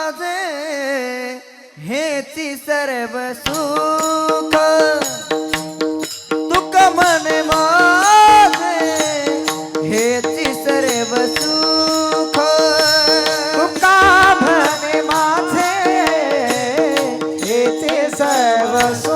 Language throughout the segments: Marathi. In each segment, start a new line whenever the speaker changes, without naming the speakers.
माझे हेची सर्व सुख. तुक मन माझे हेची सर्व सुख.
तुका म्हणे माझे हेचे सर्व सुख.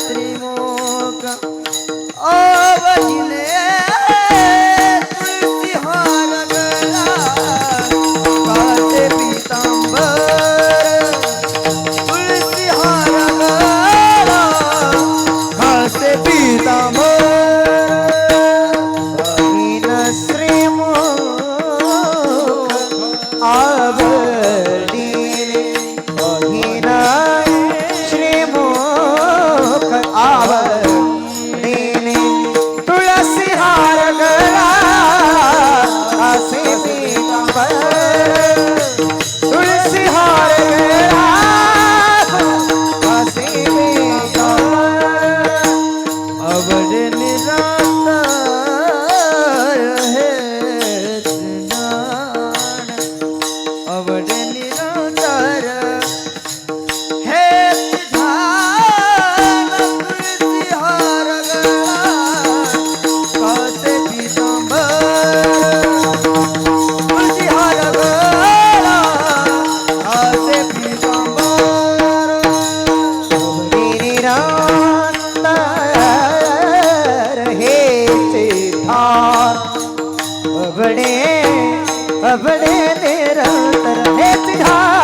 ત્રિમોક અવજિલે अबडे अबडे तेरा हेचे धार तुळसी